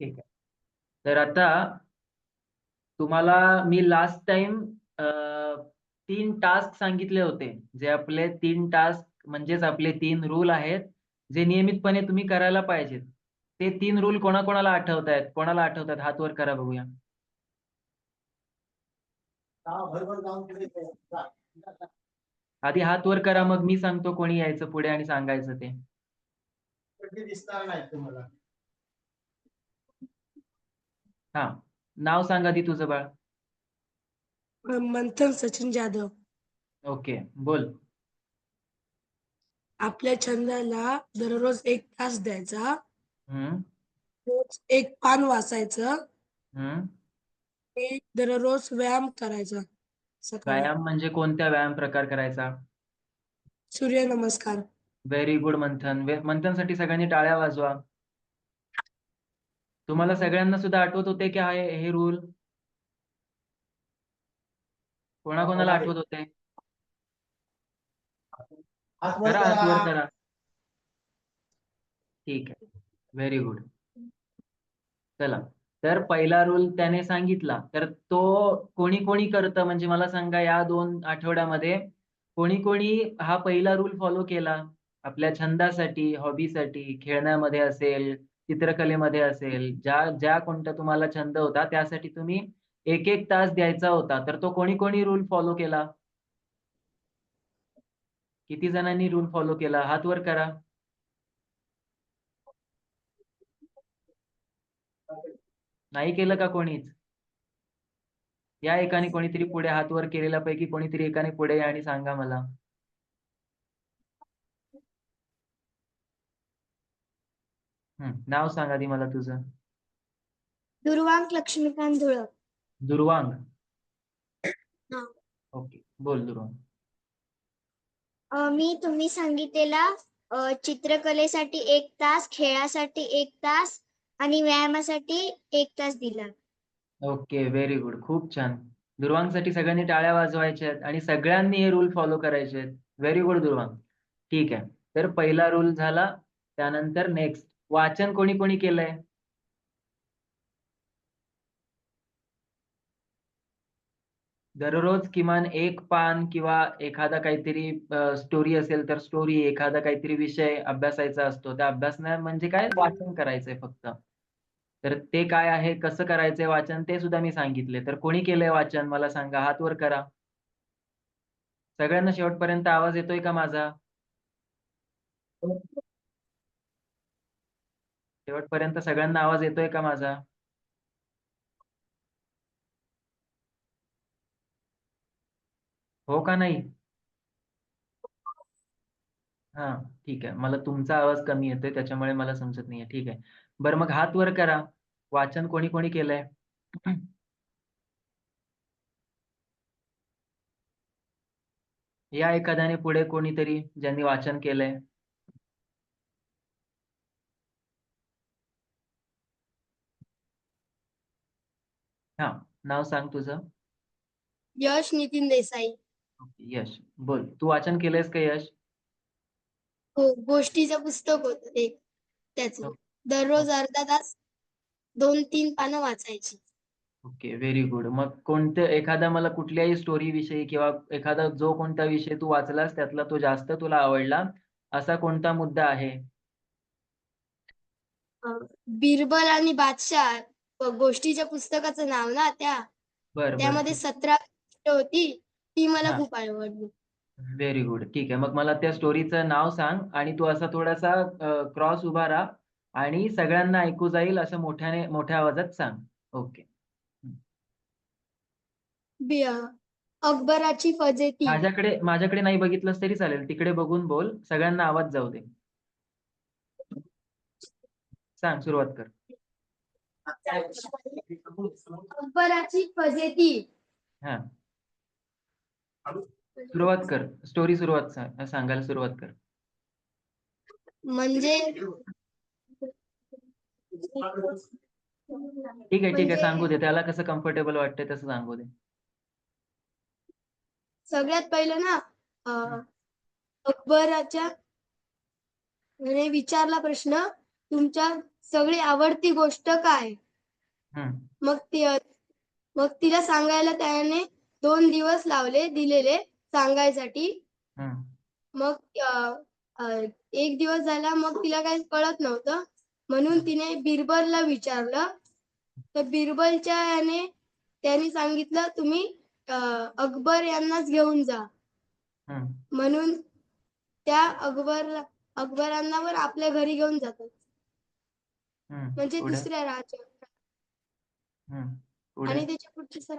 ठीक आहे. तर आता तुम्हाला मी लास्ट टाइम तीन टास्क सांगितले होते. जे आपले तीन टास्क म्हणजेच आपले तीन रूल आहेत जे नियमितपणे तुम्ही करायला पाहिजेत. ते तीन रूल कोणाकोणाला आठवत आहेत कोणाला आठवतात हात वर करा बघूया. आधी हात वर करा मग मी सांगतो कोणी यायचं पुढे आणि सांगायचं ते. दिसणार नाही तुम्हाला. हा. नाव सांग आधी तुझं बाळ. मंथन सचिन जाधव. ओके बोल. आपल्या छंदाला दररोज एक तास द्यायचा. हम्म. रोज एक पान वाचायचं. हम्म. आणि दररोज व्यायाम करायचा. सकाळी व्यायाम म्हणजे कोणत्या व्यायाम प्रकार करायचा? सूर्यनमस्कार. व्हेरी गुड मंथन. वे- मंथनसाठी सगळ्यांनी टाळ्या वाजवा. तुम्हाला सगळ्यांना सुद्धा आठवत होते की हा हे रूल कोणाकोणाला आठवत होते? करा. करा. ठीक आहे. व्हेरी गुड चला. तर पहिला रूल त्याने सांगितला. तर तो कोणी कोणी करतं? म्हणजे मला सांगा या दोन आठवड्यामध्ये कोणी कोणी हा पहिला रूल फॉलो केला? आपल्या छंदासाठी हॉबीसाठी खेळण्यामध्ये असेल चित्रकलेमध्ये असेल ज्या ज्या कोणता तुम्हाला छंद होता त्यासाठी तुम्ही एक एक तास द्यायचा होता तर तो कोणी कोणी रूल फॉलो केला? किती जणांनी रूल फॉलो केला? हात वर करा. नाही केलं का कोणीच? या एकाने कोणीतरी पुढे हात वर केलेल्या पैकी कोणीतरी एकाने पुढे या आणि सांगा मला हम्म नाव सांग आधी मला तुझं. दुर्वांक लक्ष्मीकांत धुळक दुर्वांग. ओके बोल दुर्वांग. मी तुम्ही सांगितलेला अ, चित्रकलेसाठी एक तास खेळासाठी एक तास आणि व्यायामासाठी एक तास दिला. ओके व्हेरी गुड खूप छान. दुर्वांगसाठी सगळ्यांनी टाळ्या वाजवायच्या आहेत आणि सगळ्यांनी हे रूल फॉलो करायचे आहेत. Very good Durvang. ठीक आहे. तर पहिला रूल झाला त्यानंतर नेक्स्ट वाचन कोणी कोणी केलंय? दररोज किमान एक पान किंवा एखादा काहीतरी स्टोरी असेल तर स्टोरी एखादा काहीतरी विषय अभ्यासायचा असतो. त्या अभ्यास म्हणजे काय? वाचन करायचंय फक्त. तर ते काय आहे? कसं करायचंय वाचन? ते सुद्धा मी सांगितले. तर कोणी केलंय वाचन? मला सांगा. हात वर करा. सगळ्यांना शेवटपर्यंत आवाज येतोय का माझा? शेवटपर्यंत सगळ्यांना आवाज येतोय का माझा? हो का नाही? हा ठीक आहे. मला तुमचा आवाज कमी येतोय त्याच्यामुळे मला समजत नाहीये. ठीक आहे. बरं मग हात वर करा. वाचन कोणी कोणी केलंय? या एखाद्याने पुढे कोणीतरी ज्यांनी वाचन केलंय? हा नाव सांग तुझं. यश नितीन देसाई. ओके, यश. बोल तू वाचन केलंयस का यश? हो गोष्टीचं पुस्तक होत ते त्याच. दररोज अर्धा तास दोन तीन पानं वाचायची. Okay very good. मग कोणते एखादा मला कुठल्याही स्टोरी विषयी किंवा एखादा जो कोणता विषय तू वाचलास त्यातला तो जास्त तुला आवडला असा कोणता मुद्दा आहे? बिरबल आणि बादशाह गोष्टीच्या पुस्तकाचं नाव ना त्या? बर त्यामध्ये सतरा गोष्ट होती ती मला हा. खूप आवडली. Very good. ठीक आहे. मग मला त्या स्टोरीचं नाव सांग आणि तू असा थोडासा क्रॉस उभा राहा आणि सगळ्यांना ऐकू जाईल असं मोठ्याने मोठ्या आवाजात सांग. ओके. बि- अ, अकबराची फजेती. माझ्याकडे माझ्याकडे नाही बघितलंस तरी चालेल. तिकडे बघून बोल. सगळ्यांना आवाज जाऊ दे. सांग सुरुवात कर. अकबराची फजेती. हा. सुरुवात कर. स्टोरी सुरुवात सांग- सांगायला सुरुवात कर. म्हणजे ठीक आहे ठीक आहे. सांगू दे. त्याला कसं कम्फर्टेबल वाटतंय तसं सांगू दे. सगळ्यात पहिलं ना अ, अकबराच्या ने विचारला प्रश्न तुमच्या सगळी आवडती गोष्ट काय? मग ती मग तिला सांगायला त्याने दोन दिवस लावले दिलेले सांगायसाठी. मग एक दिवस झाला मग तिला काही कळत नव्हतं. म्हणून तिने बिरबलला विचारलं. तर बिरबलच्या याने त्याने सांगितलं तुम्ही अकबर यांनाच घेऊन जा. म्हणून त्या अकबर अकबरांना वर आपल्या घरी घेऊन जातात. म्हणजे दुसऱ्या पुढे आणि त्याच्या पुढची सर.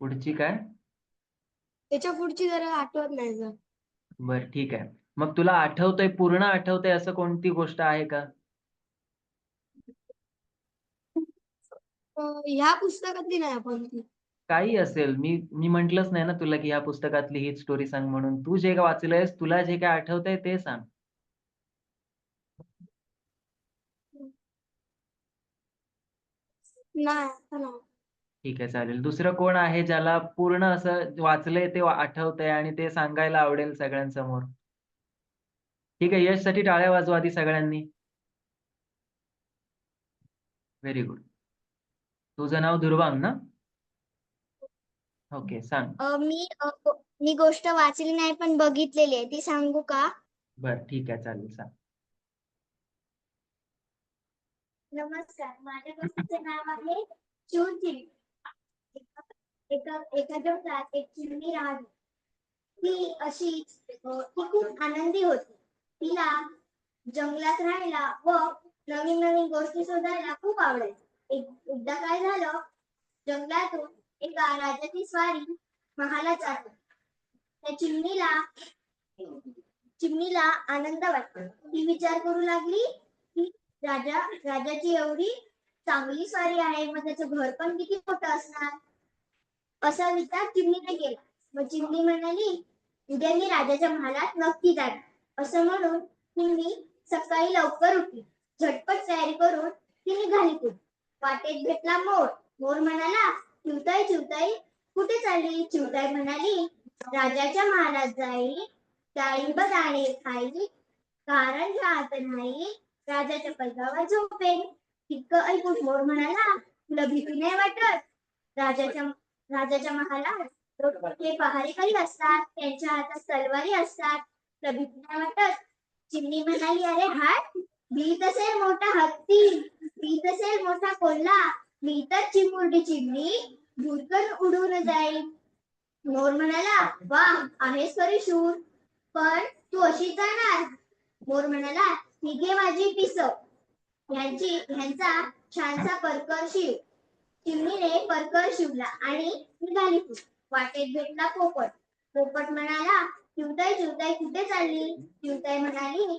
पुढची काय? त्याच्या पुढची जरा आठवत नाही सर बर ठीक आहे. मग तुला आठवतंय पूर्ण आठवतंय असं कोणती गोष्ट आहे का? ह्या पुस्तकातली नाही आपण ती. काही असेल. मी मी म्हंटलच नाही ना तुला की ह्या पुस्तकातली हीच स्टोरी सांग म्हणून. तू जे काय वाचलंयस तुला जे काय आठवतंय ते सांग. नाही आता नाही. ठीक आहे चालेल. दुसरं कोण आहे ज्याला पूर्ण असं वाचलंय ते आठवतंय आणि ते सांगायला आवडेल सगळ्यांसमोर? ठीक आहे यशसाठी टाळ्या वाजवा आधी सगळ्यांनी. व्हेरी गुड तुझं नाव दुर्वांग ना? ओके सांग. अ, मी अ, गो- मी गोष्ट वाचली नाही पण बघितलेली आहे. ती सांगू का? बर ठीक आहे चालेल सांग. नमस्कार. माझ्या गोष्टीचे नाव आहे चूरचिली एका एका एक चिमणी राहत. ती अशी ती खूप आनंदी होती. तिला जंगलात राहायला व नवीन नवीन गोष्टी शोधायला खूप आवडायचं. एकदा काय झालं जंगलातून एका राजाची स्वारी महाला जात. त्या चिमणीला चिमणीला आनंद वाटतो. ती विचार करू लागली राजा राजाची एवढी चांगली स्वारी आहे मग त्याचं घर पण किती मोठं असणार? असा विचार चिमणीने केला. मग चिमणी म्हणाली उद्या मी राजाच्या महालात नक्की जाणार. असं म्हणून चिमणी सकाळी लवकर उठली. झटपट तयारी करून ती निघाली पुढे वाटेत भेटला मोर. मोर म्हणाला चिवताई चिवताई कुठे चालली? चिवताई म्हणाली राजाच्या महालात जाईल. डाळिंब दाणे खाईल. कारण राहत नाही. राजाच्या पलकावर झोपेन. इतकं ऐकून मोर म्हणाला तुला भीती नाही वाटत? राजाच्या राजाच्या महालात ते पहारेकरी असतात त्यांच्या हातात तलवारी असतात. तुला भीती नाही वाटत? चिमणी म्हणाली अरे हाय भीत असेल मोठा हत्ती भीत असेल मोठा कोल्हा मी तर चिमुरडी चिमणी भुरकन उडून जाईल मोर म्हणाला वा आहेस खरी शूर पण तू अशी जाणार. मोर म्हणाला तिघे माझी पिस. ह्यांची ह्यांचा छानसा परकर शिव. चिमणीने परकर शिवला आणि निघाली वाटेत भेटला पोपट. पोपट म्हणाला चिवताई चिवताई कुठे चालली? चिवताई म्हणाली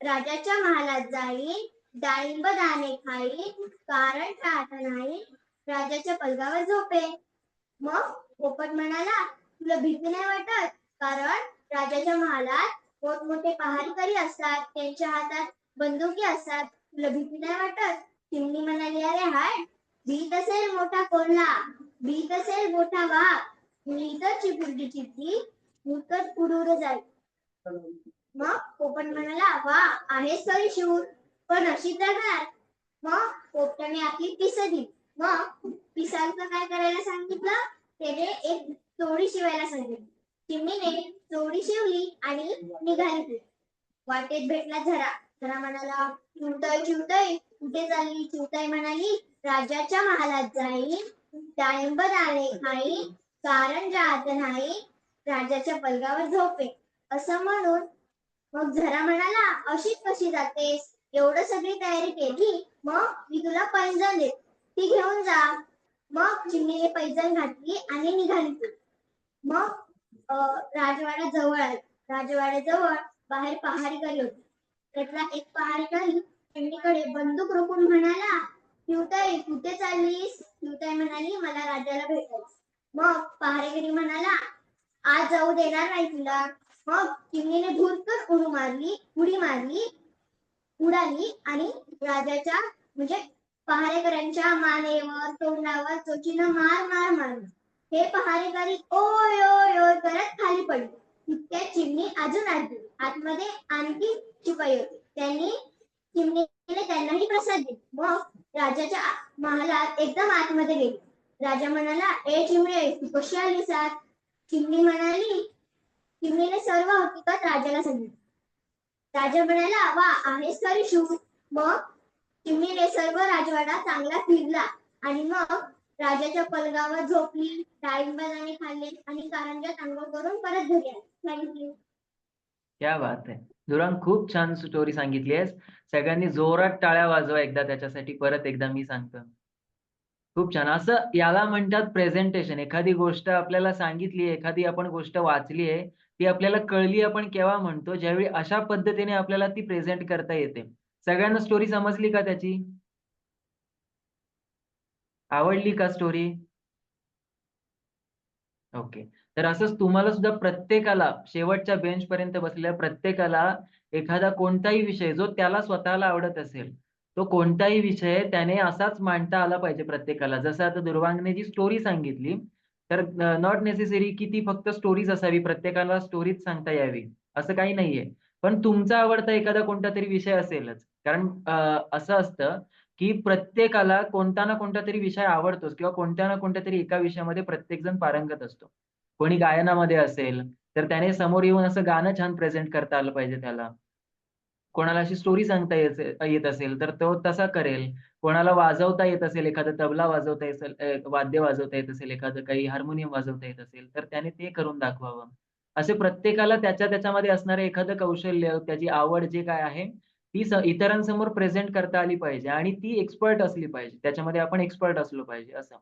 राजाच्या महालात जाईल डाळिंब दाणे खाईल कारण राहत नाही राजाच्या पलगावर झोपे मग पोपट म्हणाला तुला भीती नाही वाटत? कारण राजाच्या महालात मोठमोठे पहारीकरी असतात त्यांच्या हातात बंदुकी असतात. तुला भीती नाही वाटत? चिमणी म्हणाली अरे हाय भीत असेल मोठा कोल्हा भीत असेल मोठा वाघ मी तर चिपुरडी चिपटी मुकत पुढूर जाईल. मग पोपट म्हणाला वा आहेस खरी शूर पण अशी जाणार मग पोपटाने आपली पिस दिली. मग पिसांचं काय करायला सांगितलं? त्याने एक तोडी शिवायला सांगितली. चिमणीने चोळी शिवली आणि निघाली. वाटेत भेटला झरा. झरा म्हणाला चिवताई चिवताई कुठे चालली? चिवताई म्हणाली राजाच्या महालात जाईल डाळिंब दाणे खाईल कारण राहत नाही. राजाच्या पलगावर झोपे. असं म्हणून मग झरा म्हणाला अशीच कशी जातेस? एवढं सगळी तयारी केली. मग मी तुला पैंजण देत. ती घेऊन जा. मग चिमणीने पैंजण घातली आणि निघाली. मग राजवाड्या राजवाडा जवळ आला राजवाड्याजवळ बाहेर पहारेकरी होती. त्यातला एक पहारेकरी चिमणीकडे बंदूक रोखून म्हणाला युताई कुठे चाललीस? युताई म्हणाली मला राजाला भेटायचं. मग पहारेकरी म्हणाला आज जाऊ देणार नाही तुला. मग चिमणीने भुरकन उडी मारली उडी मारली उडाली आणि राजाच्या म्हणजे पहारेकऱ्यांच्या मानेवर तोंडावर चोचीनं मार मार मारली. हे पहारेकरी ओय ओय ओय करत खाली पडले. तितक्यात चिमणी अजून आली आतमध्ये आणखी शिपाई होती. त्यांनी चिमणीने त्यांनाही प्रसाद दिला. मग राजाच्या महालात एकदम आतमध्ये गेली. राजा म्हणाला ए चिमणे तू कशी आलीस आत? चिमणी म्हणाली चिमणीने सर्व हकीकत राजाला सांगितली. राजा म्हणाला वा आहेस खरी शू मग चिमणीने सर्व राजवाडा चांगला फिरला. आणि मग राजाच्या पलगावर झोपली डाळिंबादाणे खाल्ले आणि कारंजात आंघोळ करून परत घरी थँक्यू क्या बात आहे दुरांग खूप छान स्टोरी सांगितली आहेस. सगळ्यांनी जोरात टाळ्या वाजवा एकदा त्याच्यासाठी परत एकदा मी सांगतो. खूप छान. असं याला म्हणतात प्रेझेंटेशन एखादी गोष्ट आपल्याला सांगितली एखादी आपण गोष्ट वाचली आहे ती आपल्याला कळली आपण केव्हा म्हणतो ज्यावेळी अशा पद्धतीने आपल्याला ती प्रेझेंट करता येते. सगळ्यांना स्टोरी समजली का त्याची? आवडली का स्टोरी ओके तर असंच तुम्हाला सुद्धा प्रत्येकाला शेवटच्या बेंच पर्यंत बसलेल्या प्रत्येकाला एखादा कोणताही विषय जो त्याला स्वतःला आवडत असेल तो कोणताही विषय त्याने असाच मांडता आला पाहिजे प्रत्येकाला. जसं आता दुर्वांगने जी स्टोरी सांगितली तर नॉट नेसेसरी की ती फक्त स्टोरीज असावी प्रत्येकाला स्टोरीज सांगता यावी असं काही नाहीये. पण तुमचा आवडता एखादा कोणता तरी विषय असेलच. कारण असं असतं की प्रत्येकाला कोणता ना कोणता तरी विषय आवडतोच किंवा कोणत्या ना कोणत्या तरी एका विषयामध्ये प्रत्येक जण पारंगत असतो. कोणी गायनामध्ये असेल तर त्याने समोर येऊन असं गाणं छान प्रेझेंट करता आलं पाहिजे त्याला. कोणाला अशी स्टोरी सांगता येत असेल तर तो तसा करेल. कोणाला वाजवता येत असेल एखादं तबला वाजवता येत असेल वाद्य वाजवता येत असेल एखादं काही हार्मोनियम वाजवता येत असेल तर त्याने ते करून दाखवावं. असे प्रत्येकाला त्याच्या त्याच्यामध्ये असणारं एखादं कौशल्य त्याची आवड जे काय आहे ती इतरांसमोर प्रेझेंट करता आली पाहिजे आणि ती एक्सपर्ट असली पाहिजे. त्याच्यामध्ये आपण एक्सपर्ट असलो पाहिजे असं.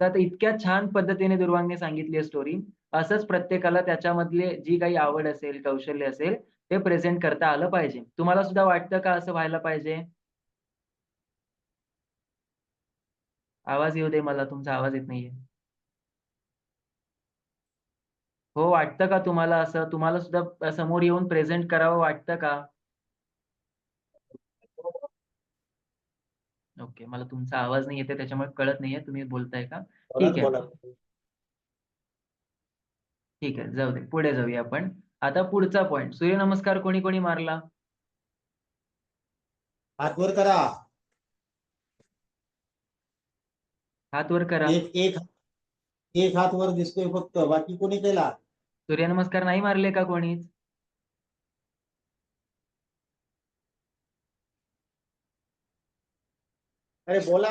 तर आता इतक्या छान पद्धतीने दुर्वांगने सांगितली आहे स्टोरी असंच प्रत्येकाला त्याच्यामधले जी काही आवड असेल कौशल्य असेल ते प्रेझेंट करता आलं पाहिजे. तुम्हाला सुद्धा वाटतं का असं व्हायला पाहिजे? आवाज येऊ दे मला तुमचा आवाज येत नाहीये. हो वाटतं का तुम्हाला असं? तुम्हाला सुद्धा समोर येऊन प्रेझेंट करावं वाटतं का? ओके मला तुमचा आवाज नाही येते त्याच्यामुळे कळत नाहीये तुम्ही बोलताय का? ठीक आहे. बोला. ठीक आहे जाऊ दे. पुढे जाऊया आपण. आता पुढचा पॉइंट सूर्यनमस्कार कोणी कोणी मारला? हात वर करा. हात वर करा. एक एक एक हात वर दिसतोय फक्त. बाकी कोणी केला? सूर्यनमस्कार नाही मारले का कोणीच? अरे बोला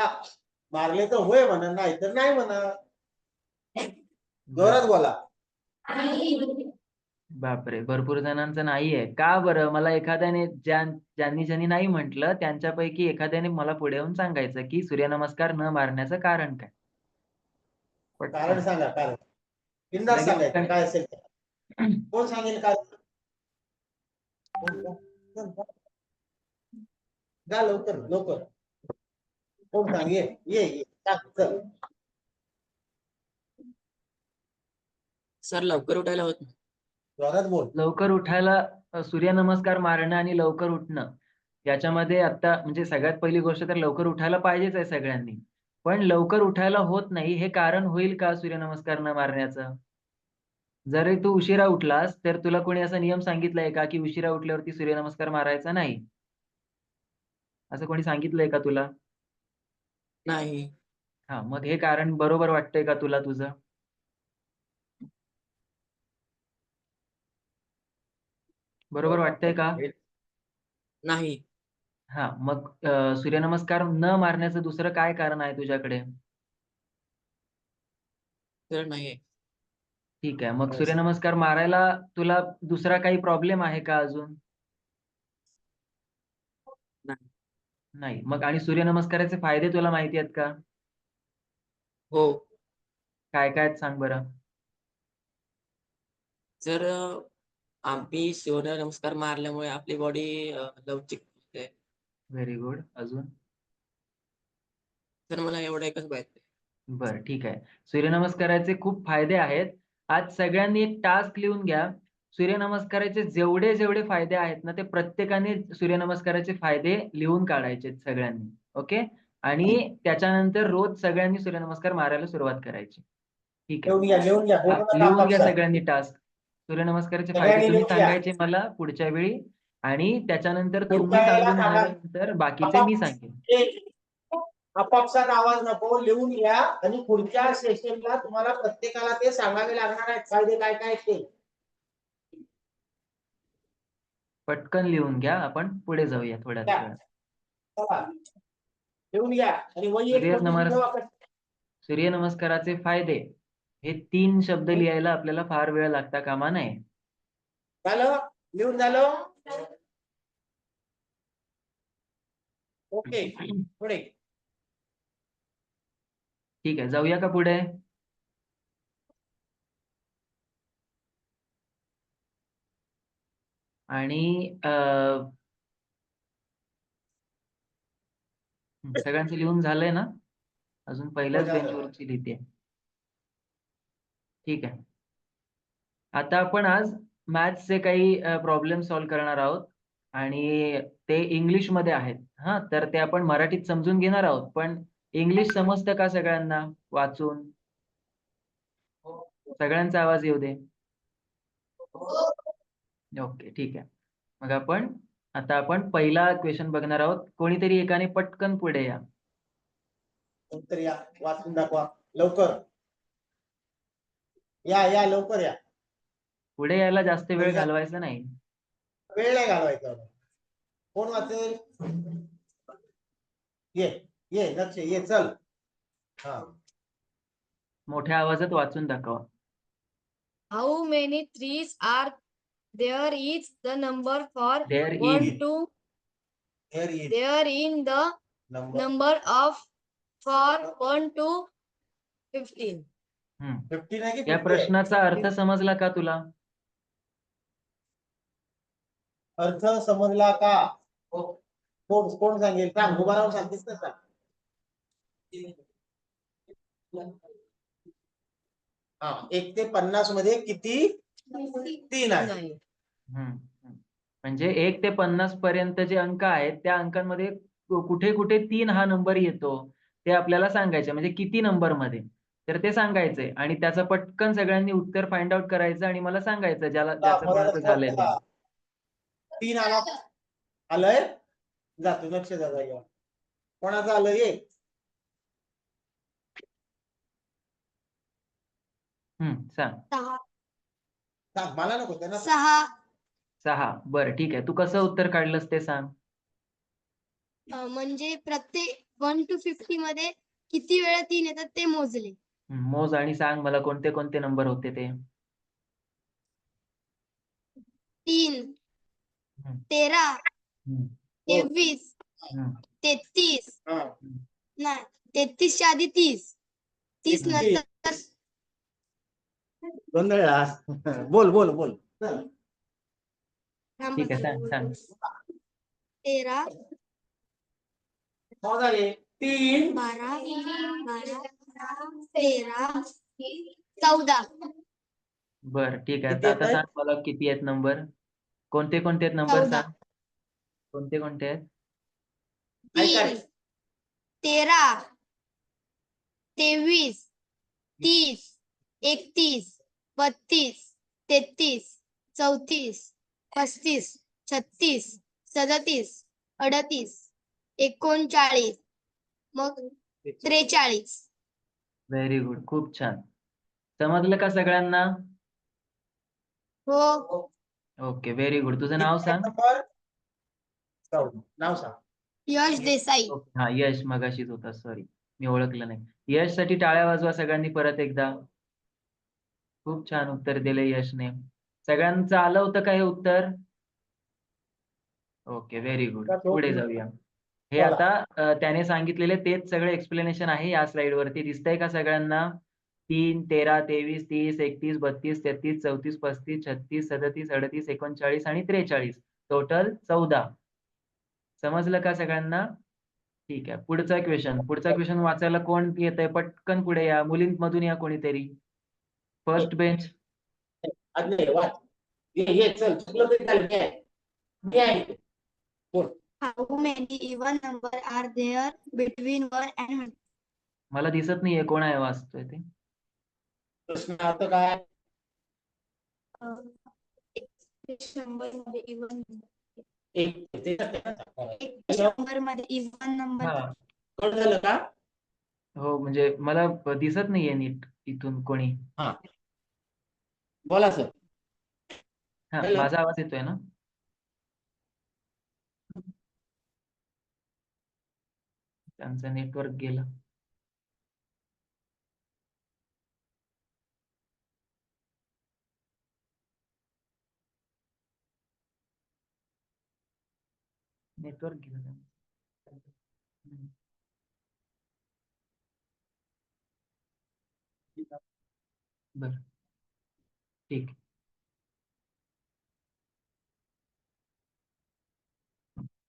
मारले तर होय म्हणा नाही तर नाही म्हणा जोरात बोला बापरे भरपूर जणांचं नाहीये का बरं मला एखाद्याने ज्या ज्यांनी ज्यांनी नाही म्हटलं त्यांच्यापैकी एखाद्याने मला पुढे येऊन सांगायचं की सूर्यनमस्कार न मारण्याचं कारण काय. कारण सांगा कारण बिंदास लगेच सांगायचं काय? असेल. कोण सांगेल? जा लवकर लवकर सांग ये ये ये सांग, चल सर लवकर उठायला होत. नाही. जोरात बोल. लवकर उठायला सूर्यनमस्कार मारणं आणि लवकर उठणं. याच्यामध्ये आता म्हणजे सगळ्यात पहिली गोष्ट तर लवकर उठायला पाहिजेच आहे सगळ्यांनी. पण लवकर उठायला होत नाही हे कारण होईल का सूर्यनमस्कार न मारण्याचं? जरी तू उशिरा उठलास तर तुला कोणी असा नियम सांगितलाय का की उशिरा उठल्यावरती सूर्यनमस्कार मारायचा नाही? असं कोणी सांगितलंय का तुला? नाही. हा मग हे कारण बरोबर वाटतंय का तुला तुझं? बरोबर वाटतंय का? नाही. हा मग अ, सूर्यनमस्कार न मारण्याचं दुसरं काय कारण आहे तुझ्याकडे? तर नाही. ठीक आहे मग बस. सूर्यनमस्कार मारायला तुला दुसरा काही प्रॉब्लेम आहे का अजून? नाही. नाही. मग आणि सूर्यनमस्काराचे फायदे तुला माहिती आहेत का? हो. काय काय आहेत सांग बरं. जर अ, आम्ही सूर्य नमस्कार मारल्यामुळे आपली बॉडी लवचिक होते. व्हेरी गुड अजून? तर मला एवढं एकच माहिती बरं ठीक आहे. सूर्यनमस्काराचे खूप फायदे आहेत. आज सगळ्यांनी एक टास्क लिहून घ्या. सूर्यनमस्काराचे जेवढे जेवढे फायदे आहेत ना ते प्रत्येकाने सूर्यनमस्काराचे फायदे लिहून काढायचे सगळ्यांनी ओके? आणि त्याच्यानंतर रोज सगळ्यांनी सूर्यनमस्कार मारायला सुरुवात करायची. ठीक आहे. लिहून घ्या. सगळ्यांनी टास्क सूर्यनमस्काराचे फायदे तुम्ही. सांगायचे मला पुढच्या वेळी. आणि त्याच्यानंतर तुम्ही सांगून. झाल्यानंतर बाकीचे मी सांगेन. आपापसात आवाज नको लिहून घ्या. आणि पुढच्या सेशनला तुम्हाला प्रत्येकाला ते सांगावे लागणार आहेत. फायदे काय काय ते. पटकन लिहून घ्या आपण पुढे जाऊया थोड्या. वेळात. सूर्यनमस्काराचे फायदे. हे तीन शब्द लिहायला आपल्याला फार वेळ लागता कामा नये. झालं? लिहून झालं? ओके. पुढे. ठीक आहे. जाऊया का पुढे? आणि हं, सगळ्यांचं लिहून झालंय ना? अजून पहिल्याच. बेंचवरची लिहिते. ठीक आहे. आता आपण आज मॅथ्सचे काही प्रॉब्लेम सॉल्व्ह करणार आहोत. आणि ते इंग्लिशमध्ये आहेत. हा तर ते आपण मराठीत समजून घेणार आहोत. पण इंग्लिश समजतं का सगळ्यांना? वाचून? सगळ्यांचा आवाज येऊ दे. ओके ठीक आहे. मग आपण आता आपण पहिला क्वेश्चन बघणार आहोत. कोणीतरी एकाने पटकन पुढे या. या वाचून दाखवा. लवकर. या या लवकर या. पुढे यायला जास्त वेळ. घालवायचा नाही. वेळ नाही घालवायचा. कोण वाचेल? ये ये लक्ष ये चल. हा. मोठ्या आवाजात वाचून दाखवा. How many trees are there is the number for there one in to Here is. There in the number. number of for one to fifteen. Fifteen आहे की या 50 आहे? प्रश्नाचा अर्थ समजला का तुला? अर्थ समजला का? हो. कोण कोण सांगेल? सांग उभा राहून सांगतेस ना सांग? हा एक ते पन्नासमध्ये किती? तीन आहे. नाही. हम्म, हम्म. म्हणजे एक ते पन्नास पर्यंत जे अंक आहेत त्या अंकांमध्ये कुठे कुठे तीन हा नंबर येतो ते आपल्याला सांगायचे. म्हणजे किती नंबरमध्ये? तर ते सांगायचंय आणि त्याचं पटकन सगळ्यांनी उत्तर फाइंड आउट करायचं आणि मला सांगायचं ज्याला ज्याचं कोणाचं झालंय ते. तीन आला आलंय? जातो लक्ष द्या जागेवर कोणाचं आलं ये हम्म सांग. सहा. सांग मला नको त्यांना सहा. सहा. बरं ठीक आहे. तू कसं उत्तर काढलंस ते सांग. म्हणजे प्रत्येक वन टू फिफ्टी मध्ये किती वेळा तीन येतात ते मोजले. मोज आणि सांग मला कोणते कोणते नंबर होते ते. तीन. तेरा. तेवीस. तेहतीस. हा. नाही तेहतीसच्या आधी तीस. तीस तीस. नंतर बोल बोल बोल. ठीक आहे सांग सांग. तेरा. झाले तीन. बारा. बारा. तेरा. चौदा. बर ठीक आहे. किती आता? सांग मला किती आहेत नंबर. कोणते कोणते आहेत नंबर. सांग. कोणते कोणते आहेत? तेरा. तेवीस. तीस. एकतीस. बत्तीस. तेहतीस. चौतीस. पस्तीस छत्तीस सदतीस अडतीस एकोणचाळीस मग त्रेचाळीस. व्हेरी गुड खूप छान. समजलं का सगळ्यांना? हो. ओके व्हेरी गुड तुझं नाव सांग. नाव सांग. यश देसाई. ओके, हा यश मगाशीच होता. सॉरी मी ओळखलं नाही. यशसाठी टाळ्या वाजवा सगळ्यांनी परत एकदा. खूप छान उत्तर दिले यशने. सगळ्यांचं आलं होतं का हे उत्तर? ओके व्हेरी गुड पुढे जाऊया. हे. आता त्याने सांगितलेले तेच सगळे एक्सप्लेनेशन आहे या स्लाइड वरती. दिसतंय का सगळ्यांना? तीन तेरा तेवीस तीस एकतीस बत्तीस तेहतीस चौतीस पस्तीस छत्तीस सदतीस अडतीस एकोणचाळीस आणि त्रेचाळीस. टोटल चौदा. समजलं का सगळ्यांना? ठीक आहे. पुढचा क्वेश्चन पुढचा क्वेश्चन वाचायला कोण येत आहे पटकन पुढे या. मुलींमधून या कोणीतरी. फर्स्ट बेंच आज्ञे वाच. ये ये चल चुकलं तरी चालेल. मी आहे How many even number are there between one and hundred? मला दिसत नाहीये कोण आहे वाचतोय ते. प्रश्न अर्थ काय? शंभरमध्ये even एक ते एक शंभरमध्ये इव्हन नंबर हा. झालं का? हो म्हणजे मला दिसत नाहीये नीट इथून कोणी. बोला सर हा Hello. माझा आवाज येतोय ना त्यांचं नेटवर्क गेलं नेटवर्क गेलं त्यांचं. हम्म. बरं ठीक